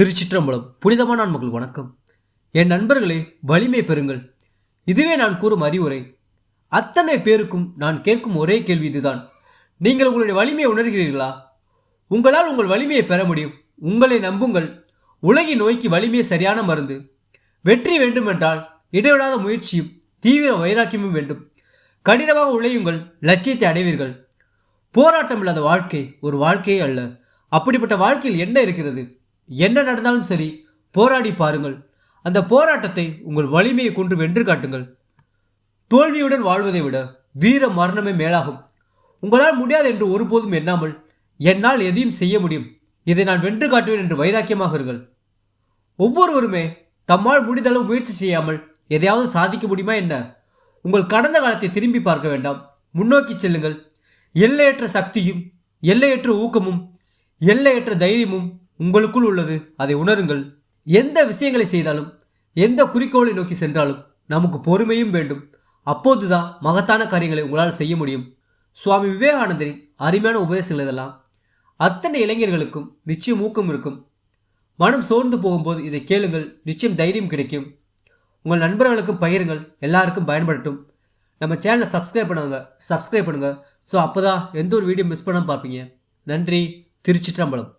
திருச்சிற்றம்பலம். புனிதமான மக்கள் வணக்கம். என் நண்பர்களே வலிமை பெறுங்கள். இதுவே நான் கூறும் அறிவுரை. அத்தனை பேருக்கும் நான் கேட்கும் ஒரே கேள்வி இதுதான். நீங்கள் உங்களுடைய வலிமையை உணர்கிறீர்களா? உங்களால் உங்கள் வலிமையை பெற முடியும். உங்களை நம்புங்கள். உலகின் நோய்க்கு வலிமையை சரியான மருந்து. வெற்றி வேண்டுமென்றால் இடைவிடாத முயற்சியும் தீவிர வைராக்கியமும் வேண்டும். கடினமாக உழையுங்கள். லட்சியத்தை அடைவீர்கள். போராட்டம் இல்லாத வாழ்க்கை ஒரு வாழ்க்கையே அல்ல. அப்படிப்பட்ட வாழ்க்கையில் என்ன இருக்கிறது? என்ன நடந்தாலும் சரி போராடி பாருங்கள். அந்த போராட்டத்தை உங்கள் வலிமையை கொண்டு வென்று காட்டுங்கள். தோல்வியுடன் வாழ்வதை விட வீர மரணமே மேலாகும். உங்களால் முடியாது என்று ஒருபோதும் எண்ணாமல் என்னால் எதையும் செய்ய முடியும். இதை நான் வென்று காட்டுவேன் என்று வைராக்கியமாக இருங்கள். ஒவ்வொருவருமே தம்மால் முடிந்தளவு முயற்சி செய்யாமல் எதையாவது சாதிக்க முடியுமா என்ன? உங்கள் கடந்த காலத்தை திரும்பி பார்க்க வேண்டாம். முன்னோக்கி செல்லுங்கள். எல்லையற்ற சக்தியும் எல்லையற்ற ஊக்கமும் எல்லையற்ற தைரியமும் உங்களுக்குள் உள்ளது. அதை உணருங்கள். எந்த விஷயங்களை செய்தாலும் எந்த குறிக்கோளை நோக்கி சென்றாலும் நமக்கு பொறுமையும் வேண்டும். அப்போதுதான் மகத்தான காரியங்களை உங்களால் செய்ய முடியும். சுவாமி விவேகானந்தரின் அருமையான உபதேசங்கள் இதெல்லாம். அத்தனை இளைஞர்களுக்கும் நிச்சயம் ஊக்கம் இருக்கும். மனம் சோர்ந்து போகும்போது இதை கேளுங்கள். நிச்சயம் தைரியம் கிடைக்கும். உங்கள் நண்பர்களுக்கும் பகிருங்கள். எல்லாருக்கும் பயன்படட்டும். நம்ம சேனலை சப்ஸ்கிரைப் பண்ணுங்க. சப்ஸ்கிரைப் பண்ணுங்கள் ஸோ அப்போ தான் எந்த ஒரு வீடியோ மிஸ் பண்ணாமல் பார்ப்பீங்க. நன்றி. திருச்சிற்றம்பலம்.